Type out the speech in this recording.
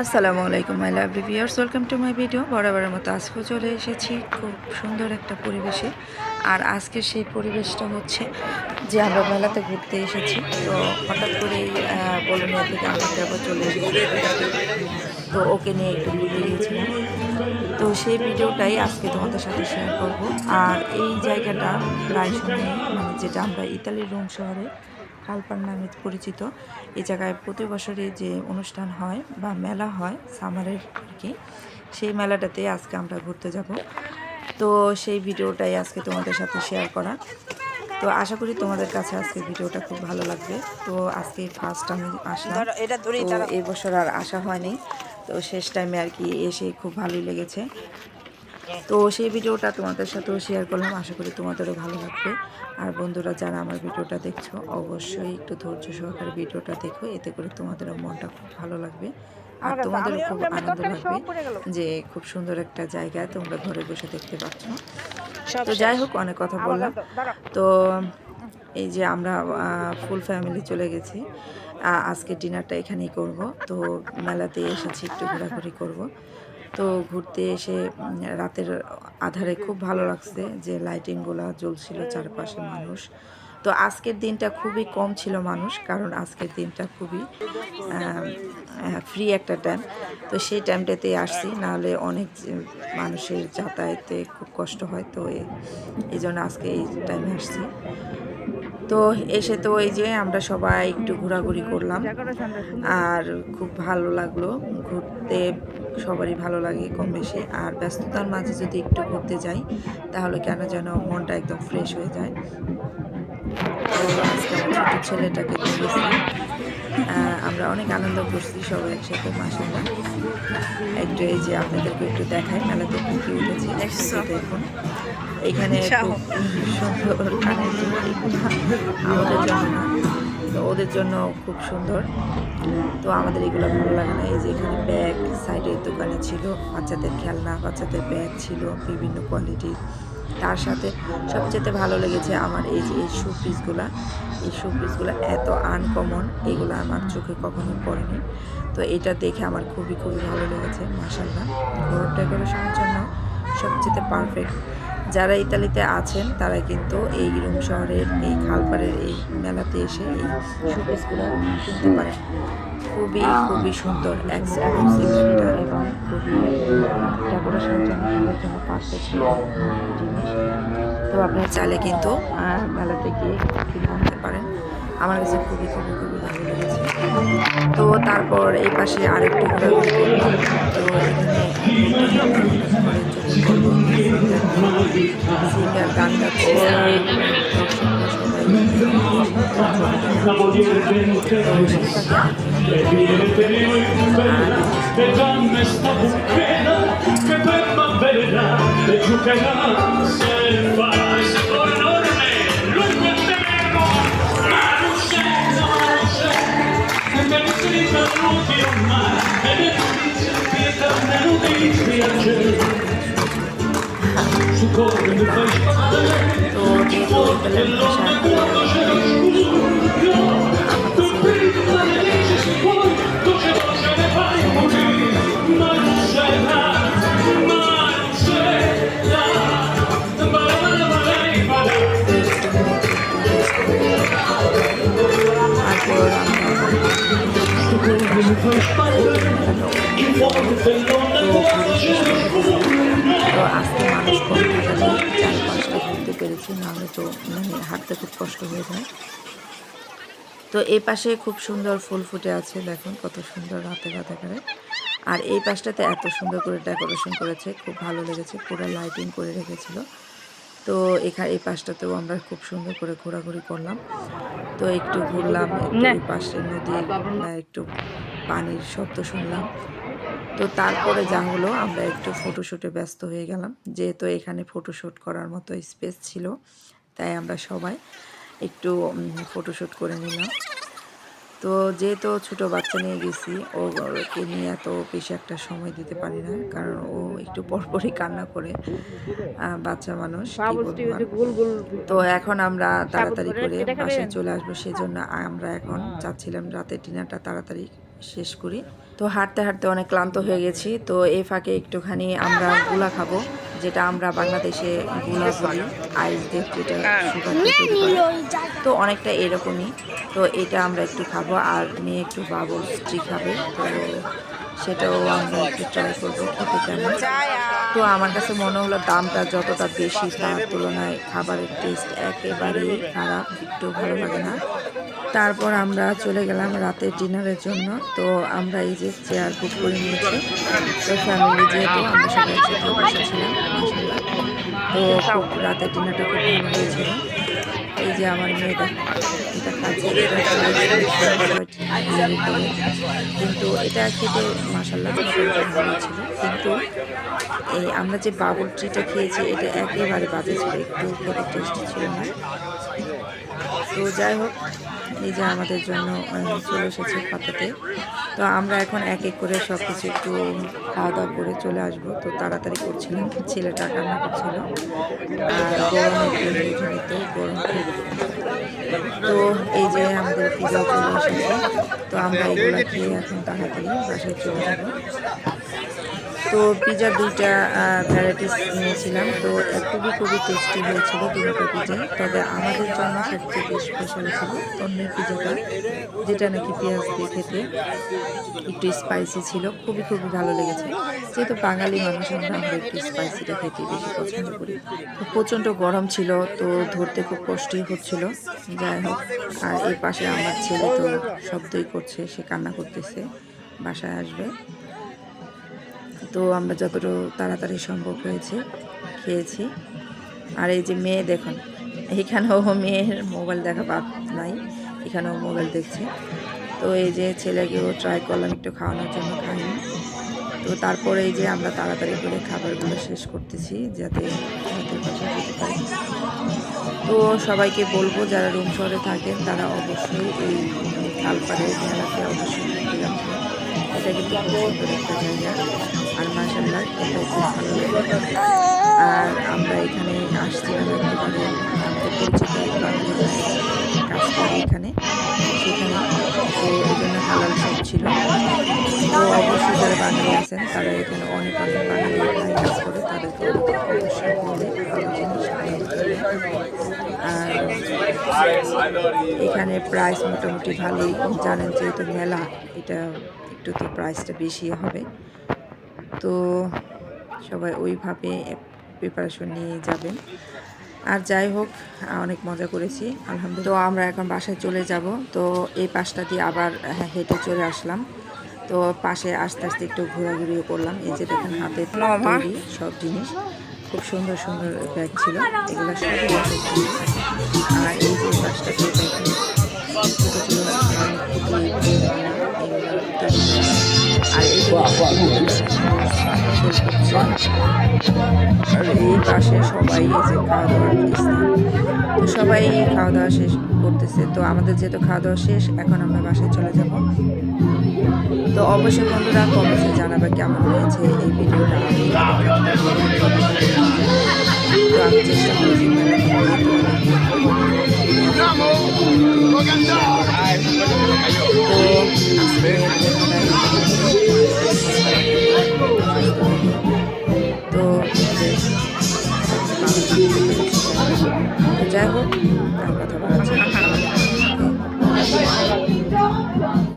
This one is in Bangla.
আসসালামু আলাইকুম my love reviewers welcome to my video বরাবরের মতো আজকেও চলে এসেছি খুব সুন্দর একটা পরিবেশে। আর আজকের সেই পরিবেশটা হচ্ছে যে আমরা মেলাতে ঘুরতে এসেছি। তো হঠাৎ করেই বলুনিয়া থেকে আমরা আবার চলে এসেছি। তো ওকে নিয়ে একটু ঘুরতে গিয়েছিলাম। তো সেই ভিডিওটাই আজকে তোমাদের সাথে শেয়ার করব। আর এই জায়গাটা প্রায় সময় মানে যেটা আমরা ইতালির রোম শহরে কালপার নামে পরিচিত এই জায়গায় প্রতি বছরে যে অনুষ্ঠান হয় বা মেলা হয় সামারের আর কি সেই মেলাটাতে আজকে আমরা ঘুরতে যাব। তো সেই ভিডিওটাই আজকে তোমাদের সাথে শেয়ার করা। তো আশা করি তোমাদের কাছে আজকে ভিডিওটা খুব ভালো লাগবে। তো আজকে ফার্স্ট আমি আসলাম। তো এই বছর আর আসা হয়নি। তো শেষ টাইমে আর কি এসে খুব ভালোই লেগেছে। তো সেই ভিডিওটা তোমাদের সাথেও শেয়ার করলাম। আশা করি তোমাদেরও ভালো লাগবে। আর বন্ধুরা যারা আমার ভিডিওটা দেখছ অবশ্যই একটু ধৈর্য সহকারে ভিডিওটা দেখো। এতে করে তোমাদেরও মনটা খুব ভালো লাগবে। আর তোমাদেরও খুব আনন্দ লাগবে যে খুব সুন্দর একটা জায়গায় তোমরা ঘরে বসে দেখতে পাচ্ছ। তো যাই হোক অনেক কথা বললাম। তো এই যে আমরা ফুল ফ্যামিলি চলে গেছি। আজকে ডিনারটা এখানেই করব। তো মেলাতে এসেছি একটু ঘোরাঘুরি করব। তো ঘুরতে এসে রাতের আধারে খুব ভালো লাগছে যে লাইটিংগুলো জ্বলছিল চারপাশে মানুষ। তো আজকের দিনটা খুবই কম ছিল মানুষ, কারণ আজকের দিনটা খুবই ফ্রি একটা টাইম তো সেই টাইমটাতেই আসছি, নাহলে অনেক মানুষের যাতায়াতে খুব কষ্ট হয়। তো এই জন্য আজকে এই টাইমে আসছি। তো এসে তো ওই যে আমরা সবাই একটু ঘোরাঘুরি করলাম। আর খুব ভালো লাগল ঘুরতে, সবারই ভালো লাগে কম বেশি আর ব্যস্ততার মাঝে যদি একটু ঘুরতে যাই, তাহলে কেন যেন মনটা একদম ফ্রেশ হয়ে যায়। তো আজকে আমার ছোটো ছেলেটাকে আমরা অনেক আনন্দ করছি সবাই একসাথে মাসাল্লাহ একটু এই যে আপনাদেরকে একটু দেখাই মেলাতে কি কি উঠেছে দেখুন। এখানে সুন্দর কানের আমাদের জন্য তো ওদের জন্য খুব সুন্দর। তো আমাদের এগুলো ভালো লাগে না। এই যে এখানে ব্যাগ সাইডের দোকানে ছিল বাচ্চাদের খেলনা বাচ্চাদের ব্যাগ ছিল বিভিন্ন কোয়ালিটির তার সাথে সবচেয়ে ভালো লেগেছে আমার এই যে এই শু পিসগুলো এই শু পিসগুলো এত আনকমন এগুলো আমার চোখে কখনো পড়েনি। তো এটা দেখে আমার খুবই খুবই ভালো লেগেছে মাসাল্লাহ ঘর ডেকোরেশনের জন্য সবচেয়ে পারফেক্ট যারা ইতালিতে আছেন, তারা কিন্তু এই রুম শহরের, এই খালপাড়ের এই মেলাতে এসে এই শোপিসগুলো কিনতে পারেন। খুবই খুবই সুন্দর একটা এবং খুবই ডেকোরেশনের জন্য খেলার জন্য পারফেক্ট জিনিস। তো আপনারা চাইলে কিন্তু মেলাতে গিয়ে কিনে আনতে পারেন। আমার কাছে খুবই খুবই খুবই ভালো লেগেছে। তো তারপর এই পাশে আরেকটু ঘোরাঘুরি করলাম। তো এখানে সিঙ্গার গান গাচ্ছে। siamo direttamente e più bella e sta che per e se ma non non e me e ne dice non ti e তো আজকে মানুষ কম থাকাতে চার পাঁচটা ঘুরতে পেরেছি নাহলে তো মানে হাঁটতে খুব কষ্ট হয়ে যায় তো এই পাশে খুব সুন্দর ফুল ফুটে আছে দেখুন কত সুন্দর রাতে রাতে করে। আর এই পাশটাতে এত সুন্দর করে ডেকোরেশন করেছে খুব ভালো লেগেছে পুরো লাইটিং করে রেখেছিল। তো এখানে এই পাশটাতেও আমরা খুব সুন্দর করে ঘোরাঘুরি করলাম। তো একটু ঘুরলাম পাশে আহ, একটু পানির শব্দ শুনলাম। তো তারপরে যা হলো আমরা একটু ফটোশ্যুটে ব্যস্ত হয়ে গেলাম। যেহেতু এখানে ফটোশ্যুট করার মতো স্পেস ছিল তাই আমরা সবাই একটু ফটোশ্যুট করে নিলাম। তো যেহেতু ছোট বাচ্চা নিয়ে গেছি ও ওকে নিয়ে এত বেশি একটা সময় দিতে পারি না কারণ ও একটু পরপরই কান্না করে বাচ্চা মানুষ তো এখন আমরা তাড়াতাড়ি করে করে বাসায় চলে আসব সেজন্য আমরা এখন চাচ্ছিলাম রাতে ডিনারটা তাড়াতাড়ি শেষ করি। তো হাঁটতে হাঁটতে অনেক ক্লান্ত হয়ে গেছি। তো এ ফাঁকে একটুখানি আমরা গুলা খাব, যেটা আমরা বাংলাদেশে গুলা বলি, আইস দিয়ে যেটা। তো অনেকটা এরকমই। তো এটা আমরা একটু খাব, আর মেয়ে একটু বাবল স্ট্রি খাবে। তো সেটাও আমরা একটু ট্রাই করব খেতে কেমন। তো আমার কাছে মনে হলো দামটা যতটা বেশি তার তুলনায় খাবারের টেস্ট একেবারেই খারাপ একটু ভালো লাগে না। তারপর আমরা চলে গেলাম রাতের ডিনারের জন্য। তো আমরা এই যে চেয়ার বুক করে নিয়েছি। তো ফ্যামিলি যেহেতু আমরা সবাই একসাথে বসেছিলাম তো খুব রাতের ডিনারটা খুব ভালো হয়েছিল। এই যে আমার মেয়েটা, এটা কিন্তু এটা খেতে মাসাল্লাহ ছিল। কিন্তু এই আমরা যে বাবুল ট্রিটা খেয়েছি, এটা একেবারে বাজে ছিল, একটু খেতে টেস্টি ছিল না। তো যাই হোক, এই যে আমাদের জন্য চলে এসেছে পাতাতে। তো আমরা এখন এক এক করে সব কিছু একটু খাওয়া দাওয়া করে চলে আসব। তো তাড়াতাড়ি করছিলাম ছেলেটা কান্না করছিল। আর গরম তো গরম তো এই যে আমাদের পিজা চলে তো আমরা এগুলো খেয়ে এখন তাড়াতাড়ি বাসায় চলে যাব। তো পিজা দুইটা ভ্যারাইটিস নিয়েছিলাম। তো খুবই খুবই টেস্টি হয়েছিল দুটো পিজা তবে আমাদের জন্য সবচেয়ে স্পেশাল ছিল তন্নের পিজাটা যেটা নাকি পেঁয়াজ দিয়ে খেতে একটু স্পাইসি ছিল। খুবই খুবই ভালো লেগেছে। যেহেতু বাঙালি মানুষ, আমরা আমরা একটু স্পাইসিটা খেতে বেশি পছন্দ করি। তো প্রচণ্ড গরম ছিল, তো ধরতে খুব কষ্টই হচ্ছিল। যাই হোক, আর এই পাশে আমার ছেলে তো শব্দই করছে, সে কান্না করতেছে, বাসায় আসবে। তো আমরা যতটুকু তাড়াতাড়ি সম্ভব হয়েছে, খেয়েছি। আর এই যে মেয়ে দেখুন, এখানেও মেয়ের মোবাইল দেখা বাদ নাই, এখানেও মোবাইল দেখছে। তো এই যে ছেলেকেও ট্রাই করলাম একটু খাওয়ানোর জন্য খাইনি। তো তারপরে এই যে আমরা তাড়াতাড়ি করে খাবারগুলো শেষ করতেছি, যাতে রাতের বাসায় যেতে পারি। তো সবাইকে বলব, যারা রুম শহরে থাকেন, তারা অবশ্যই এই খালপাড়ের মেলাতে অবশ্যই এটা কিন্তু সুন্দর আর এটা খুব ভালো আর আমরা এখানে আসছিলাম একেবারে এখানে সেখানে তো এই ছিল তো অবশ্যই যারা বাঙালি আছেন তারা এখানে অনেক অনেক বাঙালি ভাই কাজ করে তাদেরকে জিনিস আর এখানে প্রাইস মোটামুটি ভালোই জানেন যেহেতু মেলা এটা একটু তো প্রাইসটা বেশি হবে। তো সবাই ওইভাবে প্রিপারেশন নিয়ে যাবেন। আর যাই হোক অনেক মজা করেছি আলহামদুলিল্লাহ। তো আমরা এখন বাসায় চলে যাব। তো এই পাশটা দিয়ে আবার হ্যাঁ, হেঁটে চলে আসলাম। তো পাশে আস্তে আস্তে একটু ঘোরাঘুরিও করলাম। এই যে দেখেন হাতে তৈরি সব জিনিস। খুব সুন্দর সুন্দর ব্যাগ ছিল। এগুলো সবই আর এই পাশে সবাই যে খাওয়া দাওয়ার স্থান তো সবাই খাওয়া দাওয়া শেষ করতেছে তো আমাদের যেহেতু খাওয়া দাওয়া শেষ এখন আমরা বাসায় চলে যাব তো অবশ্যই বন্ধুরা কমেন্টে জানাবে কেমন হয়েছে এই ভিডিওটা চেষ্টা করেছি